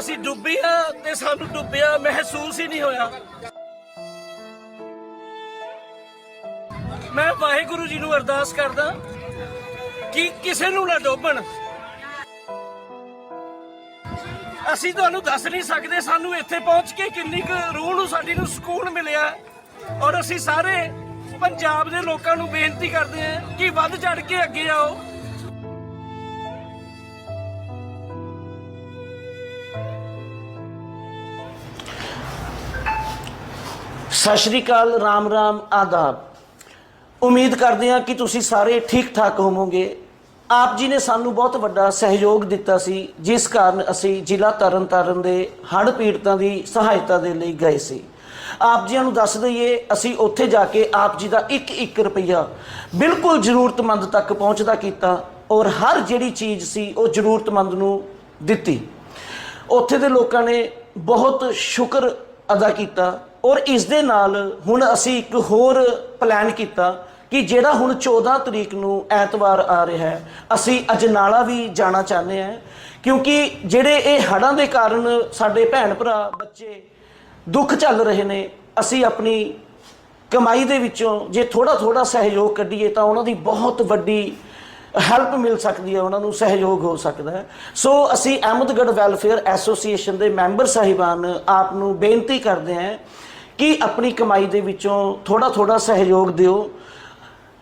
ਅਸੀਂ ਡੁੱਬਿਆ ਤੇ ਸਾਨੂੰ ਡੁੱਬਿਆ ਮਹਿਸੂਸ ਹੀ ਨਹੀਂ ਹੋਇਆ। ਮੈਂ ਵਾਹਿਗੁਰੂ ਜੀ ਨੂੰ ਅਰਦਾਸ ਕਰਦਾ ਕਿ ਕਿਸੇ ਨੂੰ ਨਾ ਡੋਬਣ। ਅਸੀਂ ਤੁਹਾਨੂੰ ਦੱਸ ਨਹੀਂ ਸਕਦੇ ਸਾਨੂੰ ਇੱਥੇ ਪਹੁੰਚ ਕੇ ਕਿੰਨੀ ਕੁ ਰੂਹ ਨੂੰ ਸਾਡੀ ਨੂੰ ਸਕੂਨ ਮਿਲਿਆ ਔਰ ਅਸੀਂ ਸਾਰੇ ਪੰਜਾਬ ਦੇ ਲੋਕਾਂ ਨੂੰ ਬੇਨਤੀ ਕਰਦੇ ਹਾਂ ਕਿ ਵੱਧ ਚੜ ਕੇ ਅੱਗੇ ਆਓ। ਸਤਿ ਸ਼੍ਰੀ ਅਕਾਲ, ਰਾਮ ਰਾਮ, ਆਦਾਬ। ਉਮੀਦ ਕਰਦੇ ਹਾਂ ਕਿ ਤੁਸੀਂ ਸਾਰੇ ਠੀਕ ਠਾਕ ਹੋਵੋਗੇ। ਆਪ ਜੀ ਨੇ ਸਾਨੂੰ ਬਹੁਤ ਵੱਡਾ ਸਹਿਯੋਗ ਦਿੱਤਾ ਸੀ, ਜਿਸ ਕਾਰਨ ਅਸੀਂ ਜ਼ਿਲ੍ਹਾ ਤਰਨਤਾਰਨ ਦੇ ਹੜ੍ਹ ਪੀੜਤਾਂ ਦੀ ਸਹਾਇਤਾ ਦੇ ਲਈ ਗਏ ਸੀ। ਆਪ ਜੀਆਂ ਨੂੰ ਦੱਸ ਦਈਏ, ਅਸੀਂ ਉੱਥੇ ਜਾ ਕੇ ਆਪ ਜੀ ਦਾ ਇੱਕ ਇੱਕ ਰੁਪਈਆ ਬਿਲਕੁਲ ਜ਼ਰੂਰਤਮੰਦ ਤੱਕ ਪਹੁੰਚਦਾ ਕੀਤਾ ਔਰ ਹਰ ਜਿਹੜੀ ਚੀਜ਼ ਸੀ, ਉਹ ਜ਼ਰੂਰਤਮੰਦ ਨੂੰ ਦਿੱਤੀ। ਉੱਥੇ ਦੇ ਲੋਕਾਂ ਨੇ ਬਹੁਤ ਸ਼ੁਕਰ ਅਦਾ ਕੀਤਾ ਔਰ ਇਸ ਦੇ ਨਾਲ ਹੁਣ ਅਸੀਂ ਇੱਕ ਹੋਰ ਪਲਾਨ ਕੀਤਾ ਕਿ ਜਿਹੜਾ ਹੁਣ 14 ਤਰੀਕ ਨੂੰ ਐਤਵਾਰ ਆ ਰਿਹਾ ਹੈ, ਅਸੀਂ ਅਜਨਾਲਾ ਵੀ ਜਾਣਾ ਚਾਹੁੰਦੇ ਹਾਂ, ਕਿਉਂਕਿ ਜਿਹੜੇ ਇਹ ਹੜ੍ਹਾਂ ਦੇ ਕਾਰਨ ਸਾਡੇ ਭੈਣ ਭਰਾ, ਬੱਚੇ ਦੁੱਖ ਚੱਲ ਰਹੇ ਨੇ, ਅਸੀਂ ਆਪਣੀ ਕਮਾਈ ਦੇ ਵਿੱਚੋਂ ਜੇ ਥੋੜਾ ਥੋੜਾ ਸਹਿਯੋਗ ਕੱਢੀਏ ਤਾਂ ਉਹਨਾਂ ਦੀ ਬਹੁਤ ਵੱਡੀ ਹੈਲਪ ਮਿਲ ਸਕਦੀ ਹੈ, ਉਹਨਾਂ ਨੂੰ ਸਹਿਯੋਗ ਹੋ ਸਕਦਾ ਹੈ। ਸੋ ਅਸੀਂ ਅਹਿਮਦਗੜ੍ਹ ਵੈਲਫੇਅਰ ਐਸੋਸੀਏਸ਼ਨ ਦੇ ਮੈਂਬਰ ਸਾਹਿਬਾਨ ਆਪ ਨੂੰ ਬੇਨਤੀ ਕਰਦੇ ਹਾਂ ਕਿ ਆਪਣੀ ਕਮਾਈ ਦੇ ਵਿੱਚੋਂ ਥੋੜਾ ਥੋੜਾ ਸਹਿਯੋਗ ਦਿਓ?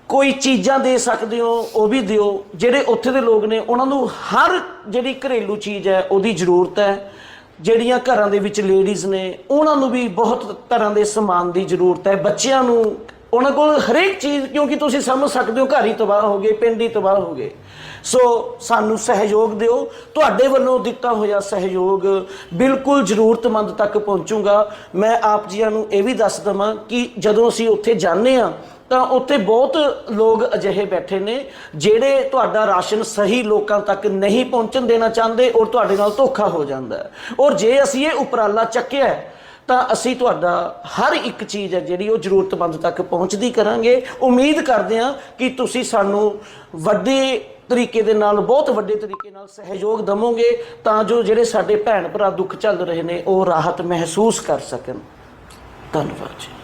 ਕੋਈ ਚੀਜ਼ਾਂ ਦੇ ਸਕਦੇ ਹੋ, ਉਹ ਵੀ ਦਿਓ। ਜਿਹੜੇ ਉੱਥੇ ਦੇ ਲੋਕ ਨੇ, ਉਹਨਾਂ ਨੂੰ ਹਰ ਜਿਹੜੀ ਘਰੇਲੂ ਚੀਜ਼ ਹੈ, ਉਹਦੀ ਜ਼ਰੂਰਤ ਹੈ। ਜਿਹੜੀਆਂ ਘਰਾਂ ਦੇ ਵਿੱਚ ਲੇਡੀਜ਼ ਨੇ, ਉਹਨਾਂ ਨੂੰ ਵੀ ਬਹੁਤ ਤਰ੍ਹਾਂ ਦੇ ਸਮਾਨ ਦੀ ਜ਼ਰੂਰਤ ਹੈ। ਬੱਚਿਆਂ ਨੂੰ ਉਹਨਾਂ ਕੋਲ ਹਰੇਕ ਚੀਜ਼, ਕਿਉਂਕਿ ਤੁਸੀਂ ਸਮਝ ਸਕਦੇ ਹੋ ਘਰ ਹੀ ਤਬਾਹ ਹੋ ਗਏ, ਪਿੰਡ ਹੀ ਤਬਾਹ ਹੋ ਗਏ। ਸੋ ਸਾਨੂੰ ਸਹਿਯੋਗ ਦਿਓ। ਤੁਹਾਡੇ ਵੱਲੋਂ ਦਿੱਤਾ ਹੋਇਆ ਸਹਿਯੋਗ ਬਿਲਕੁਲ ਜ਼ਰੂਰਤਮੰਦ ਤੱਕ ਪਹੁੰਚੂਗਾ। ਮੈਂ ਆਪ ਜੀਆਂ ਨੂੰ ਇਹ ਵੀ ਦੱਸ ਦਵਾਂ ਕਿ ਜਦੋਂ ਅਸੀਂ ਉੱਥੇ ਜਾਂਦੇ ਆ ਤਾਂ ਉੱਥੇ ਬਹੁਤ ਲੋਕ ਅਜਿਹੇ ਬੈਠੇ ਨੇ ਜਿਹੜੇ ਤੁਹਾਡਾ ਰਾਸ਼ਨ ਸਹੀ ਲੋਕਾਂ ਤੱਕ ਨਹੀਂ ਪਹੁੰਚਣ ਦੇਣਾ ਚਾਹੁੰਦੇ ਔਰ ਤੁਹਾਡੇ ਨਾਲ ਧੋਖਾ ਹੋ ਜਾਂਦਾ ਔਰ ਜੇ ਅਸੀਂ ਇਹ ਉਪਰਾਲਾ ਚੱਕਿਆ ਤਾਂ ਅਸੀਂ ਤੁਹਾਡਾ ਹਰ ਇੱਕ ਚੀਜ਼ ਹੈ ਜਿਹੜੀ ਉਹ ਜ਼ਰੂਰਤਮੰਦ ਤੱਕ ਪਹੁੰਚਦੀ ਕਰਾਂਗੇ। ਉਮੀਦ ਕਰਦੇ ਹਾਂ ਕਿ ਤੁਸੀਂ ਸਾਨੂੰ ਵੱਡੇ ਤਰੀਕੇ ਦੇ ਨਾਲ, ਬਹੁਤ ਵੱਡੇ ਤਰੀਕੇ ਨਾਲ ਸਹਿਯੋਗ ਦਵੋਗੇ ਤਾਂ ਜੋ ਜਿਹੜੇ ਸਾਡੇ ਭੈਣ ਭਰਾ ਦੁੱਖ ਚੱਲ ਰਹੇ ਨੇ, ਉਹ ਰਾਹਤ ਮਹਿਸੂਸ ਕਰ ਸਕਣ। ਧੰਨਵਾਦ ਜੀ।